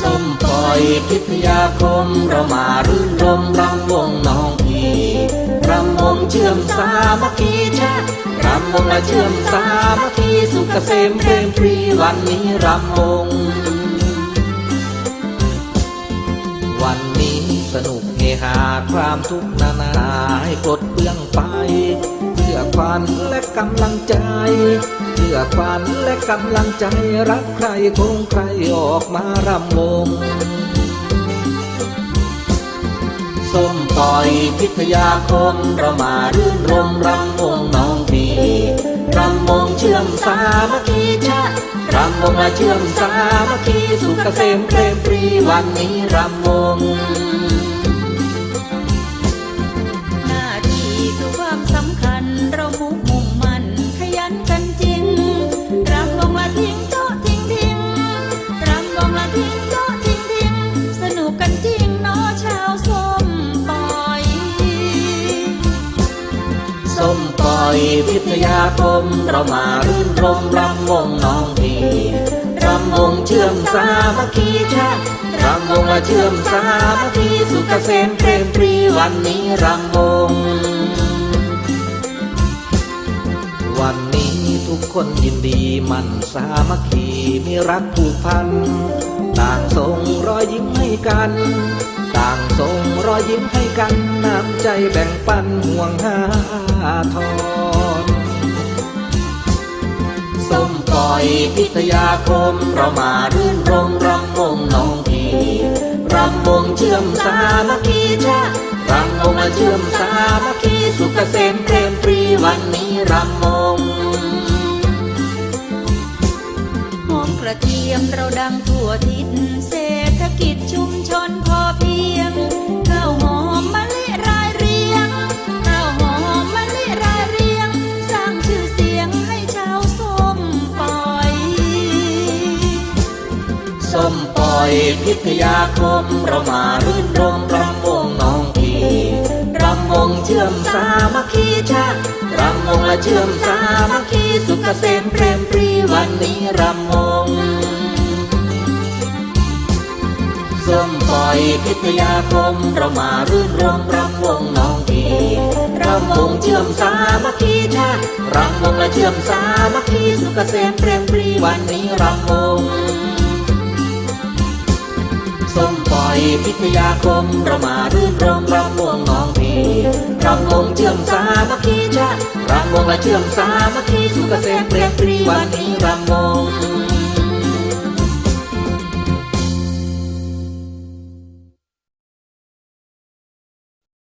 สมปอยพิทยาคมเรามารื่นรมรำวงน้อง อมสามัคคีชาติรำวงและเชื่อมสามัคคีสุขเกษมเพลมปรีวันนี้รำวงวันนี้สนุกเฮฮาความทุกข์นานาให้ปลดเปลื้องไปเพื่อควันและกำลังใจเพื่อควันและกำลังใจรักใครคงใครออกมารำวง ส้มต่อยพิทยาคมเรามารื่นรมรำวงน้องพีรำวงเชื่อมสามัคคีชารำวงและเชื่อมสามัคคีสุขเกษมเพลมปรีวันนี้รำวง ส้มปล่อยพิทยาคม เรามารื่นรมรำวงน้องพีรำวงเชื่อมสามัคคีชาติรำวงและเชื่อมสามัคคีสุขเกษมเพลมปรีวันนี้รำวง วันนี้ทุกคนยินดีมันสามัคคีมีรักผูกพัน ต่างส่งรอยยิ้มให้กัน ต่างส่งรอยยิ้มให้กันน้ำใจแบ่งปันห่วงหาทอนส้มปล่อยพิทยาคมเรามารื่นรมรำวงน้องพีรำวงเชื่อมสามัคคีชารำวงและเชื่อมสามัคคีสุขเกษมเพลมปรีวันนี้รำวงหอมกระเทียมเราดังทั่วทิศเศรษฐกิจชุมชน อยพิทยาคมเรามารื่นรมรำวงน้องพีรำวงเชื่อมสามัคคีชาติรำวงและเชื่อมสามัคคีสุขเกษมเพลมปรีวันนี้รำวงส้มปล่อยพิทยาคมเรามารื่นรมรำวงน้องพีรำวงเชื่อมสามัคคีชาติรำวงและเชื่อมสามัคคีสุขเกษมเพลมปรีวันนี้รำวง ส้มปล่อยพิทยาคม เรามารื่นรมรำวงน้องพีรำวงเชื่อมสามัคคีชาติรำวงและเชื่อมสามัคคีสุขเกษมเปรียบปรีวันนี้รำวง